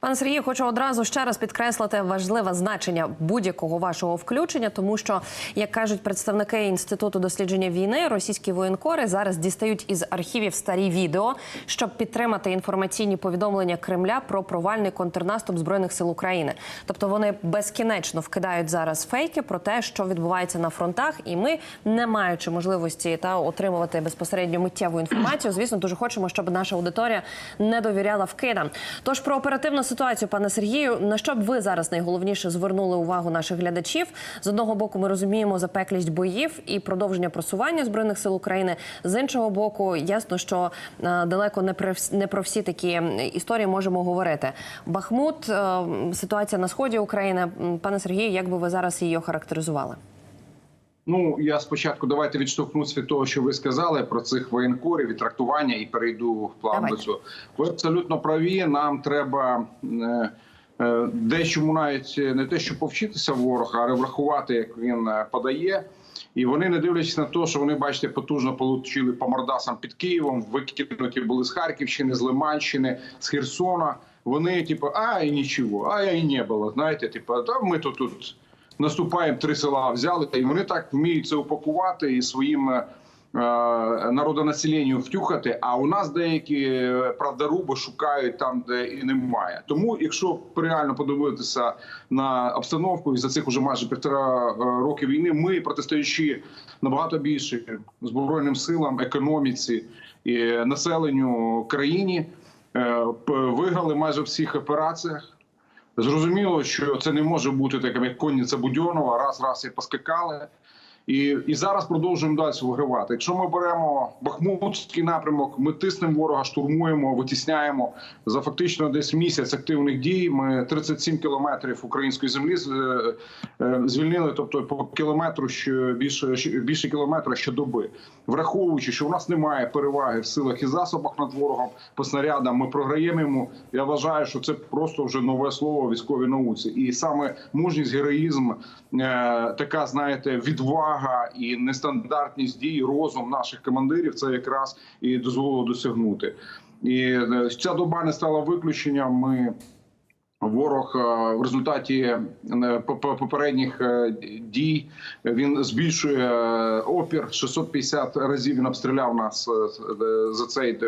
Пане Сергію, хочу одразу ще раз підкреслити важливе значення будь-якого вашого включення, тому що, як кажуть представники інституту дослідження війни, російські воєнкори зараз дістають із архівів старі відео, щоб підтримати інформаційні повідомлення Кремля про провальний контрнаступ збройних сил України. Тобто вони безкінечно вкидають зараз фейки про те, що відбувається на фронтах, і ми, не маючи можливості та отримувати безпосередньо миттєву інформацію, звісно, дуже хочемо, щоб наша аудиторія не довіряла вкидам. Тож про оперативну ситуацію, пане Сергію, на що б ви зараз найголовніше звернули увагу наших глядачів? З одного боку, ми розуміємо запеклість боїв і продовження просування збройних сил України. З іншого боку, ясно, що е, далеко не про не про всі такі історії можемо говорити. Бахмут, е, ситуація на сході України. Пане Сергію, як би ви зараз її охарактеризували? Ну я спочатку давайте відштовхнусь від того, що ви сказали про цих воєнкорів і трактування, і перейду в план до цього. Ви абсолютно праві. Нам треба е, е, дечому навіть не те, що повчитися ворога, а врахувати, як він е, подає. І вони, не дивлячись на те, що вони, бачите, потужно получили по мордасам під Києвом, викинуті були з Харківщини, з Лиманщини, з Херсона. Вони, типу, а і нічого, а і не було. Знаєте, типу, та ми тут тут наступаємо, три села взяли, і вони так вміють це упакувати і своїм е, народонаселенню втюхати. А у нас деякі е, правдаруби шукають там, де і немає. Тому, якщо реально подивитися на обстановку, і за цих уже майже півтора е, роки війни, ми протистоячи набагато більше збройним силам, економіці і населенню країні, е, виграли майже всіх операціях. Зрозуміло, що це не може бути таким, як конниця Будьонова, раз раз і поскакали. І, і зараз продовжуємо далі вигравати. Якщо ми беремо Бахмутський напрямок, ми тиснемо ворога, штурмуємо, витісняємо за фактично десь місяць активних дій. Ми 37 кілометрів української землі е, е, звільнили, тобто по кілометру що більше більше кілометра щодоби. Враховуючи, що у нас немає переваги в силах і засобах над ворогом по снарядам, ми програємо йому. Я вважаю, що це просто вже нове слово військовій науці, і саме мужність, героїзм, е, така знаєте, відвага і нестандартність дій, розум наших командирів. Це якраз і дозволило досягнути. І е, ця доба не стала виключенням. Ми Ворог е, в результаті е, по- по- попередніх дій він збільшує опір 650 разів. Він обстріляв нас за цей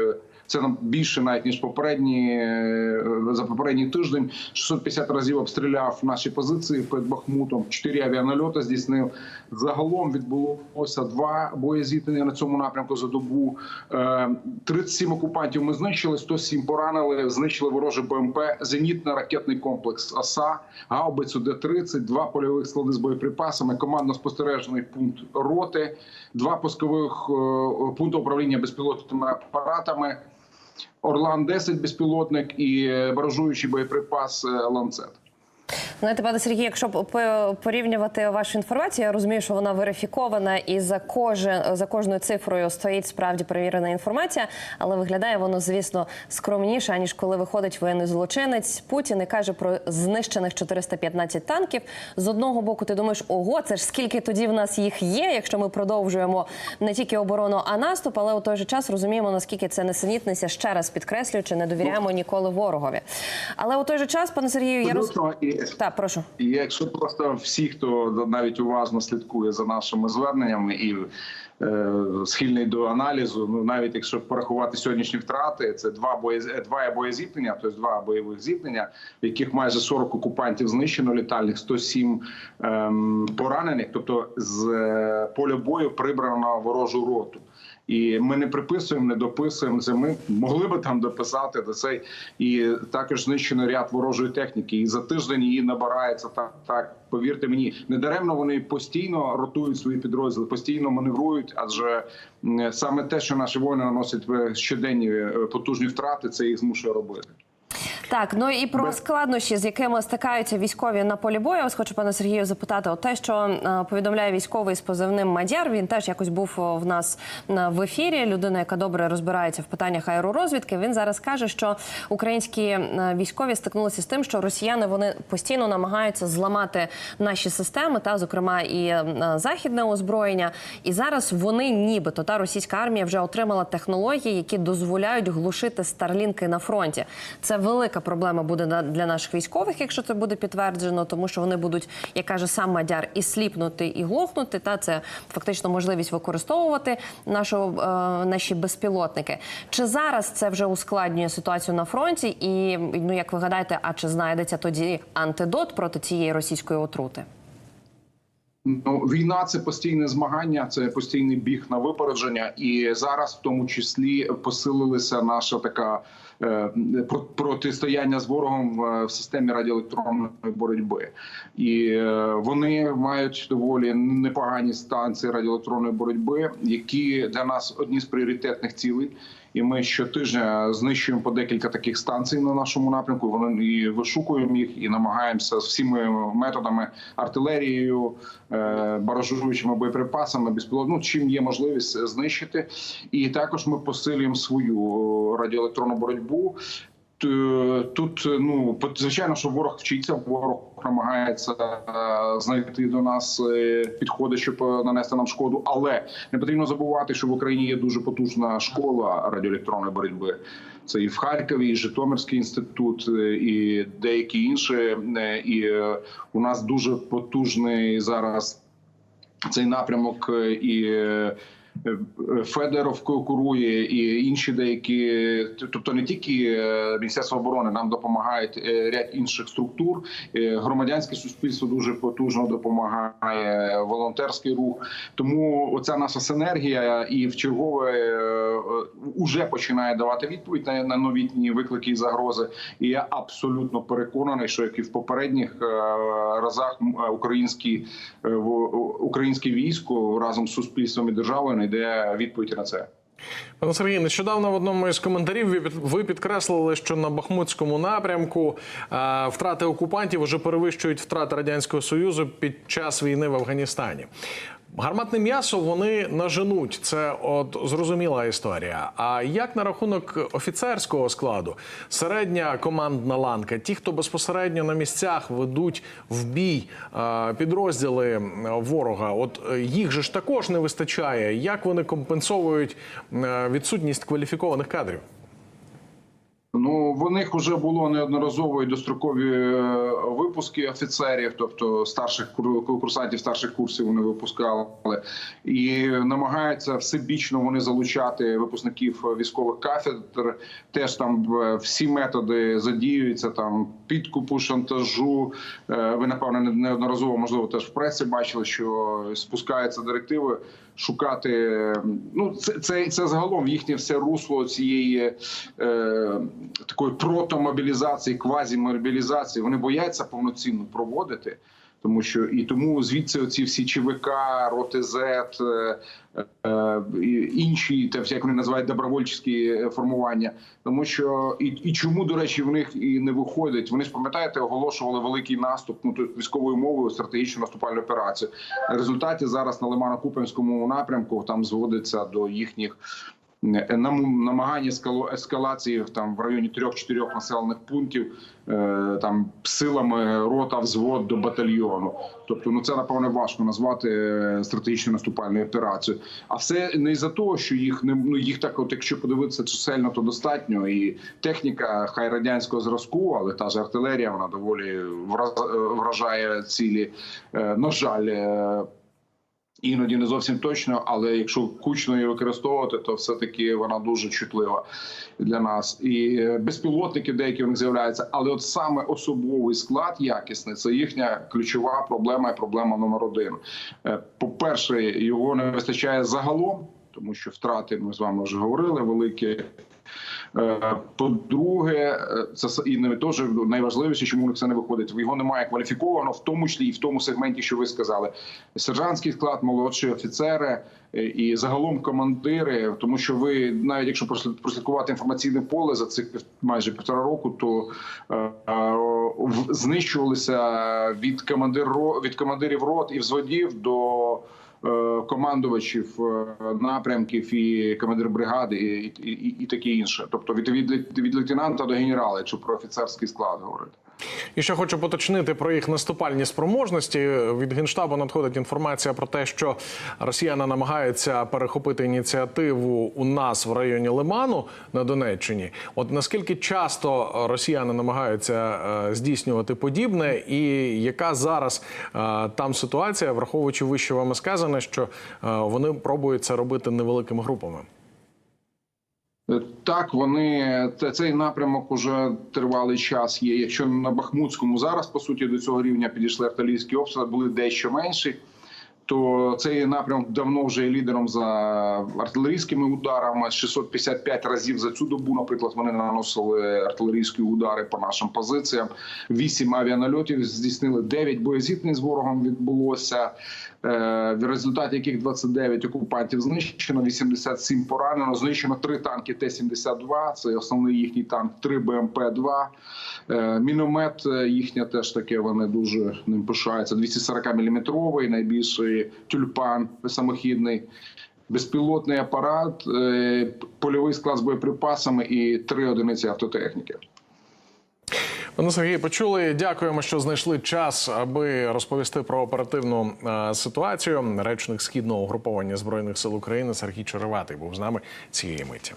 це нам більше навіть ніж попередні е, за попередній тиждень. 650 разів обстріляв наші позиції перед Бахмутом. Чотири авіанальоти здійснив. Загалом відбулося два боєзіткнення на цьому напрямку за добу. Е, 37 окупантів ми знищили, 107 поранили. Знищили ворожий БМП, зенітно-ракетний комплекс ОСА, гаубицю Д-30, два польових склади з боєприпасами, командно-спостережний пункт роти, два пускових е, пункти управління безпілотними апаратами. Орлан 10 безпілотник і е, баражуючий боєприпас е, ланцет. Знаєте, пане Сергій, якщо порівнювати вашу інформацію, я розумію, що вона верифікована і за кожен за кожною цифрою стоїть справді перевірена інформація, але виглядає воно, звісно, скромніше аніж коли виходить воєнний злочинець Путін і каже про знищених 415 танків. З одного боку, ти думаєш, ого, це ж скільки тоді в нас їх є, якщо ми продовжуємо не тільки оборону, а наступ, але у той же час розуміємо, наскільки це несенітниця, ще раз підкреслюючи, не довіряємо ніколи ворогові. Але у той же час, пане Сергію, я роз... Прошу. І якщо просто всі, хто навіть уважно слідкує за нашими зверненнями і е, схильний до аналізу, ну навіть якщо порахувати сьогоднішні втрати, це два боєз... два боєзіткнення, тобто два бойових зіткнення, в яких майже 40 окупантів знищено літальних, 107 ем, поранених, тобто з е, поля бою прибрано ворожу роту. І ми не приписуємо, не дописуємо це. Ми могли би там дописати до цей і також знищено ряд ворожої техніки. І за тиждень її набирається так. Так повірте мені, не даремно вони постійно ротують свої підрозділи, постійно маневрують. Адже саме те, що наші воїни наносять щоденні е, потужні втрати, це їх змушує робити. Так, ну і про Без- складнощі, з якими стикаються військові на полі бою. Я вас хочу, пане Сергію, запитати. От те, що е, повідомляє військовий з позивним Мадяр. Він теж якось був в нас е, в ефірі. Людина, яка добре розбирається в питаннях аеророзвідки. Він зараз каже, що українські е, військові стикнулися з тим, що росіяни вони постійно намагаються зламати наші системи, та зокрема і е, західне озброєння. І зараз вони, нібито та російська армія вже отримала технології, які дозволяють глушити старлінки на фронті. Це велика проблема буде для наших військових, якщо це буде підтверджено, тому що вони будуть, як каже сам Мадяр, і сліпнути, і глохнути. Та це фактично можливість використовувати нашу, е, наші безпілотники. Чи зараз це вже ускладнює ситуацію на фронті? І ну як ви гадаєте, а чи знайдеться тоді антидот проти цієї російської отрути? Ну, війна це постійне змагання, це постійний біг на випередження, і зараз, в тому числі, посилилася наша така е, про- протистояння з ворогом е, в системі радіоелектронної боротьби, і е, вони мають доволі непогані станції радіоелектронної боротьби, які для нас одні з пріоритетних цілей. І ми щотижня знищуємо по декілька таких станцій на нашому напрямку. Вони і вишукуємо їх, і намагаємося всіми методами артилерією, е, баражуючими боєприпасами, безпілот, ну чим є можливість знищити. І також ми посилюємо свою радіоелектронну боротьбу. Тут ну звичайно, що ворог вчиться, ворог намагається е, знайти до нас е, підходи, щоб е, нанести нам шкоду. Але не потрібно забувати, що в Україні є дуже потужна школа радіоелектронної боротьби. Це і в Харкові, і Житомирський інститут, е, і деякі інші. Е, І е, у нас дуже потужний зараз цей напрямок е, і. Е, курує і інші деякі, тобто не тільки е, Міністерство оборони нам допомагають е, ряд інших структур. Е, Громадянське суспільство дуже потужно допомагає, волонтерський рух. Тому оця наша синергія і в чергове е, е, уже починає давати відповідь на, новітні виклики і загрози. І я абсолютно переконаний, що як і в попередніх разах українські українське військо разом з суспільством і державою знайде відповідь на це. Пане Сергій, нещодавно в одному із коментарів ви підкреслили, що на Бахмутському напрямку е, втрати окупантів вже перевищують втрати радянського союзу під час війни в Афганістані. Гарматне м'ясо вони наженуть. Це от зрозуміла історія. А як на рахунок офіцерського складу, середня командна ланка, ті, хто безпосередньо на місцях ведуть в бій е, підрозділи ворога, от е, їх же ж також не вистачає. Як вони компенсовують е, відсутність кваліфікованих кадрів? В них вже було неодноразово і дострокові е, випуски офіцерів, тобто старших кур- курсантів старших курсів вони випускали, і намагаються всебічно вони залучати випускників військових кафедр. Теж там е, всі методи задіюються там підкупу, шантажу. Е, Ви напевно неодноразово, можливо, теж в пресі бачили, що спускаються директиви. Шукати ну це це, це загалом їхнє все русло цієї е, такої протомобілізації, квазімобілізації. Вони бояться повноцінно проводити, тому що і тому звідси оці всі ЧВК, роти Z, е, е, інші, те, як вони називають добровольчі формування. Тому що і, і чому, до речі, в них і не виходить. Вони ж пам'ятаєте, оголошували великий наступ, ну тут військовою мовою стратегічну наступальну операцію. В результаті зараз на Лимано-Купенському напрямку там зводиться до їхніх. Е, Намагання ескалації там в районі трьох-чотирьох населених пунктів е, там силами рота взвод до батальйону. Тобто, ну це напевно важко назвати е, стратегічною наступальною операцією. А все не за того, що їх не ну їх так, от якщо подивитися чисельно, то достатньо. І техніка, хай радянського зразку, але та ж артилерія, вона доволі вражає цілі. На жаль. Іноді не зовсім точно, але якщо кучно її використовувати, то все таки вона дуже чутлива для нас. І е, безпілотники деякі в них з'являються. Але от саме особовий склад якісний це їхня ключова проблема і проблема номер один. Е, По-перше, його не вистачає загалом, тому що втрати ми з вами вже говорили великі. Е, По-друге, е, це і не теж найважливіше, чому це не виходить. Його немає кваліфіковано, в тому числі і в тому сегменті, що ви сказали. Сержантський склад, молодші офіцери е, і загалом командири. Тому що ви навіть якщо прослід- прослідкувати інформаційне поле за цих майже півтора року, то знищувалися від командир від командирів рот і взводів до командувачів е, напрямків і командир бригади, і, і, і, таке інше. Тобто від, від, від лейтенанта до генерала, якщо про офіцерський склад говорити. І ще хочу поточнити про їх наступальні спроможності. Від генштабу надходить інформація про те, що росіяни намагаються перехопити ініціативу у нас в районі Лиману на Донеччині. От наскільки часто росіяни намагаються е, здійснювати подібне, і яка зараз е, там ситуація, враховуючи вище вами сказане, що вони пробують це робити невеликими групами? Е, Так, вони цей напрямок уже тривалий час є. Якщо на Бахмутському зараз по суті до цього рівня підійшли артилерійські обстріли, були дещо менші. То цей напрямок давно вже є лідером за артилерійськими ударами. 655 разів за цю добу, наприклад, вони наносили артилерійські удари по нашим позиціям. Вісім авіанальотів здійснили 9 боєзіткнень з ворогом відбулося. е, В результаті яких 29 окупантів знищено, 87 поранено. Знищено три танки Т-72, Це основний їхній танк, 3 БМП-2. Е, Міномет е, їхня теж таке. Вони дуже ним пишаються. 240 мм, найбільший тюльпан самохідний. Безпілотний апарат, е, польовий склад з боєприпасами і три одиниці автотехніки. Пане Сергій, почули. Дякуємо, що знайшли час, аби розповісти про оперативну е, ситуацію. Речник східного угруповання збройних сил України Сергій Череватий був з нами цієї миті.